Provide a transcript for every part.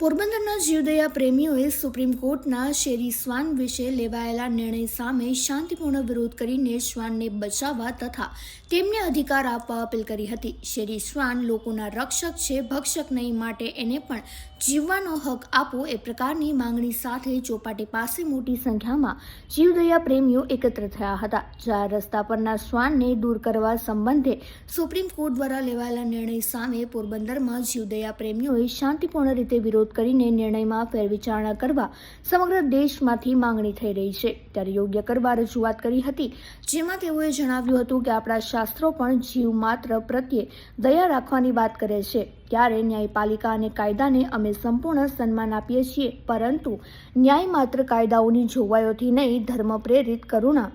પોરબંદરના જીવદયા પ્રેમીઓએ સુપ્રીમ કોર્ટના શેરી શ્વાન વિશે લેવાયેલા નિર્ણય સામે શાંતિપૂર્ણ વિરોધ કરીને શ્વાનને બચાવવા તથા તેમને અધિકાર આપવા અપીલ કરી હતી. શેરી શ્વાન લોકોના રક્ષક છે, ભક્ષક નહીં માટે એને પણ જીવવાનો હક આપો એ પ્રકારની માંગણી સાથે ચોપાટી પાસે મોટી સંખ્યામાં જીવદયા પ્રેમીઓ એકત્ર થયા હતા. જાહેર રસ્તા પરના શ્વાનને દૂર કરવા સંબંધે સુપ્રીમ કોર્ટ દ્વારા લેવાયેલા નિર્ણય સામે પોરબંદરમાં જીવદયા પ્રેમીઓએ શાંતિપૂર્ણ રીતે વિરોધ કરીને નિર્ણયમાં ફેરવિચારણા કરવા સમગ્ર દેશમાંથી માંગણી થઈ રહી છે. ત્યારે યોગ્ય કરવા રજૂઆત કરી હતી, જેમાં તેઓએ જણાવ્યું હતું કે આપણા શાસ્ત્રો પણ જીવ માત્ર પ્રત્યે દયા રાખવાની વાત કરે છે. ત્યારે ન્યાયપાલિકા અને કાયદાને અમે સંપૂર્ણ સન્માન આપીએ છીએ, પરંતુ ન્યાય માત્ર કાયદાઓની જોગવાઈઓથી નહીં, ધર્મ પ્રેરિત કરુણા,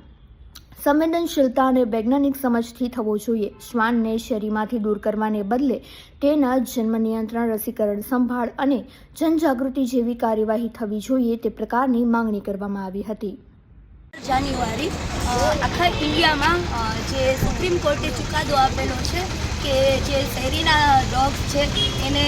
સંવેદનશીલતા અને વૈજ્ઞાનિક સમજથી થવો જોઈએ. શ્વાનને શેરીમાંથી દૂર કરવાને બદલે તેના જન્મ નિયંત્રણ, રસીકરણ, સંભાળ અને જનજાગૃતિ જેવી કાર્યવાહી થવી જોઈએ તે પ્રકારની માંગણી કરવામાં આવી હતી. જાન્યુઆરી આખા ઇન્ડિયામાં જે સુપ્રીમ કોર્ટે ચુકાદો આપેલો છે કે જે શહેરીના ડોગ્સ છે એને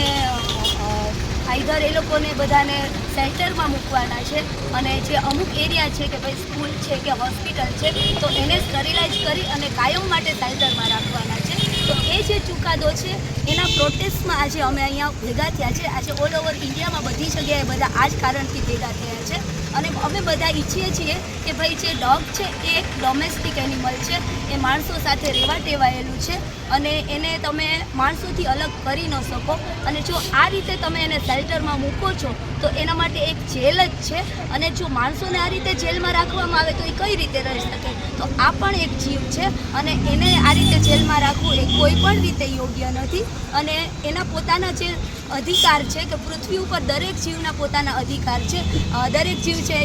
આઈધર એ લોકોને બધાને સેન્ટરમાં મૂકવાના છે અને જે અમુક એરિયા છે કે ભાઈ સ્કૂલ છે કે હોસ્પિટલ છે, તો એને સ્ટરીલાઇઝ કરી અને કાયમ માટે સેન્ટરમાં રાખવાના છે. તો એ જે ચુકાદો છે, એના પ્રોટેસ્ટમાં આજે અમે અહીંયા ભેગા થયા છે. આજે ઓલ ઓવર ઇન્ડિયામાં બધી જગ્યાએ બધા આ જ કારણથી ભેગા થયા છે. અને અમે બધા ઈચ્છીએ છીએ કે ભાઈ જે ડોગ છે, એ એક ડોમેસ્ટિક એનિમલ છે. એ માણસો સાથે રહેવા ટેવાયેલું છે. અને એને તમે માણસોથી અલગ કરી ન શકો. અને જો આ રીતે તમે એને શેલ્ટરમાં મૂકો છો, તો એના માટે એક જેલ જ છે. અને જો માણસોને આ રીતે જેલમાં રાખવામાં આવે, તો એ કઈ રીતે રહી શકે? તો આ પણ એક જીવ છે. અને એને આ રીતે જેલમાં રાખવું એ કોઈ પણ રીતે યોગ્ય નથી. અને એના પોતાના જે અધિકાર છે કે પૃથ્વી ઉપર દરેક જીવના પોતાના અધિકાર છે. દરેક જીવ છે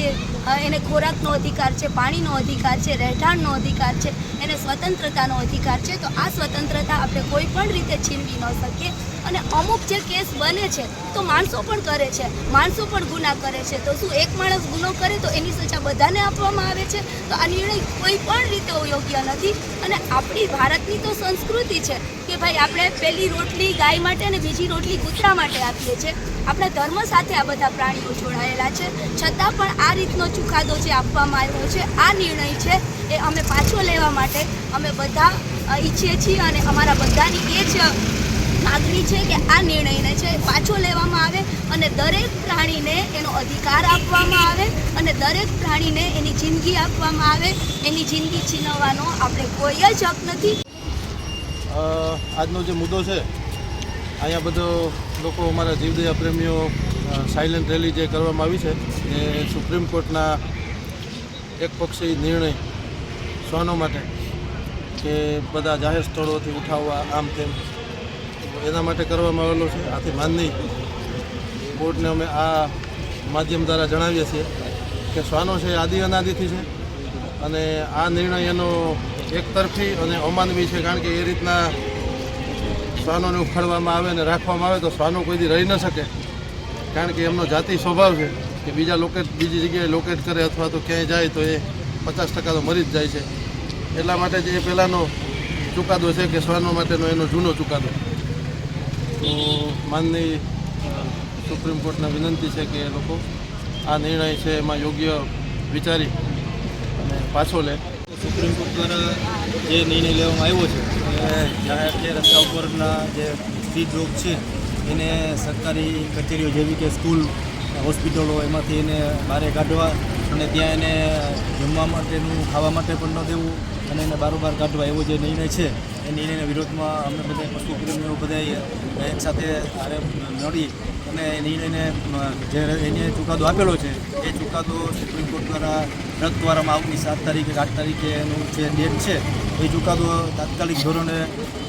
એને ખોરાકનો અધિકાર છે, પાણીનો અધિકાર છે, રહેઠાણનો અધિકાર છે, એને સ્વતંત્રતાનો અધિકાર છે. તો આ સ્વતંત્રતા આપણે કોઈ પણ રીતે છીનવી ન શકીએ. અને અમુક જે કેસ બને છે, તો માણસો પણ કરે છે. માણસો પણ ગુના કરે છે. તો શું એક માણસ ગુનો કરે, તો એની સજા બધાને આપવામાં આવે છે? તો આ નિર્ણય કોઈ પણ રીતે યોગ્ય નથી. અને આપણી ભારતની તો સંસ્કૃતિ છે કે ભાઈ આપણે પહેલી રોટલી ગાય માટે અને બીજી રોટલી કૂતરા માટે આપીએ છીએ. આપણા ધર્મ સાથે આ બધા પ્રાણીઓ જોડાયેલા છે. છતાં પણ આ રીતનો ચુકાદો જે આપવામાં આવ્યો છે, આ નિર્ણય છે એ અમે પાછો લેવા માટે અમે બધા ઈચ્છીએ છીએ અને અમારા બધાની એ જ માગણી છે કે આ નિર્ણયને છે પાછો લેવામાં આવે અને દરેક પ્રાણીને એનો અધિકાર આપવામાં આવે અને દરેક પ્રાણીને એની જિંદગી આપવામાં આવે. એની જિંદગી છીનવવાનો આપણે કોઈ જ હક નથી. આજનો જે મુદ્દો છે, અહીંયા બધો લોકો અમારા જીવદયા પ્રેમીઓ સાયલેન્ટ રેલી જે કરવામાં આવી છે, એ સુપ્રીમ કોર્ટના એક પક્ષી નિર્ણય શ્વાનો માટે કે બધા જાહેર સ્થળોથી ઉઠાવવા આમ તેમ એના માટે કરવામાં આવેલો છે. આથી માનની કોર્ટને અમે આ માધ્યમ દ્વારા જણાવીએ છીએ કે શ્વાનો છે આદિ અનાદિથી છે અને આ નિર્ણય એનો એકતરફી અને અમાનવી છે, કારણ કે એ રીતના શ્વાનોને ઉખાડવામાં આવે અને રાખવામાં આવે તો શ્વાનો કોઈથી રહી ન શકે. કારણ કે એમનો જાતિ સ્વભાવ છે કે બીજા લોકેટ બીજી જગ્યાએ લોકેટ કરે અથવા તો ક્યાંય જાય તો એ પચાસ ટકા તો મરી જ જાય છે. એટલા માટે જે પહેલાંનો ચુકાદો છે કે શ્વાનો માટેનો એનો જૂનો ચુકાદો. તો માનની સુપ્રીમ કોર્ટને વિનંતી છે કે એ લોકો આ નિર્ણય છે એમાં યોગ્ય વિચારી અને પાછો લે. સુપ્રીમ કોર્ટ દ્વારા જે નિર્ણય લેવામાં આવ્યો છે, એ જાહેર જે રસ્તા ઉપરના જે સ્ટ્રીટ રોગ છે, એને સરકારી કચેરીઓ જેવી કે સ્કૂલ, હોસ્પિટલો, એમાંથી એને બહાર કાઢવા અને ત્યાં એને જમવા માટેનું, ખાવા માટે પણ ન દેવું અને એને બારોબાર કાઢવા એવો જે નિર્ણય છે, એ નિર્ણયના વિરોધમાં અમે બધા પશુ પ્રેમીઓ બધા એક સાથે મળી અને એ નિર્ણયને જે એને ચુકાદો આપેલો છે, એ ચુકાદો સુપ્રીમ કોર્ટ દ્વારા રદ કરવામાં આવતી સાત તારીખે આઠ તારીખે એનું જે ડેટ છે, એ ચુકાદો તાત્કાલિક ધોરણે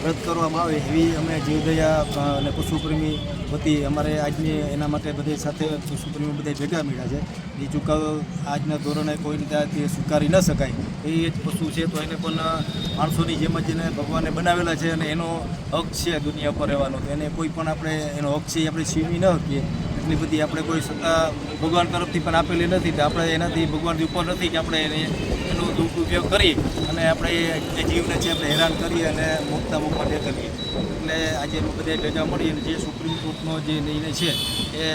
રદ કરવામાં આવે એવી અમે જીવદયા અને પશુપ્રેમી વતી અમારે આજની એના માટે બધી સાથે પશુપ્રેમી બધા ભેગા મળ્યા છે. એ ચુકાદો આજના ધોરણે કોઈ રીતે સ્વીકારી ન શકાય એ જ પશુ છે. તો એને પણ માણસોની જેમ જ એને ભગવાને બનાવેલા છે અને એનો હક છે દુનિયા પર રહેવાનો. તો એને કોઈ પણ આપણે, એનો હક છે એ આપણે છીનવી ન શકીએ. એટલી બધી આપણે કોઈ સત્તા ભગવાન તરફથી પણ આપેલી નથી તો આપણે એનાથી ભગવાનથી ઉપર નથી કે આપણે એને એનો દુરુપયોગ કરી અને આપણે એ જીવને છે આપણે હેરાન કરીએ અને મુક્તા મુકવા દે કરીએ એટલે આજે અમે બધા ભેગા મળી અને જે સુપ્રીમ કોર્ટનો જે નિર્ણય છે એ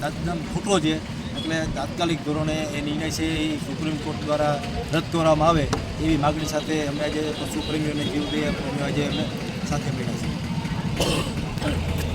તદ્દન ખોટો છે. એટલે તાત્કાલિક ધોરણે એ નિર્ણય છે એ સુપ્રીમ કોર્ટ દ્વારા રદ કરવામાં આવે એવી માગણી સાથે અમે આજે પશુ પ્રેમીઓ અને જીવદયા આજે અમે સાથે મળ્યા છીએ.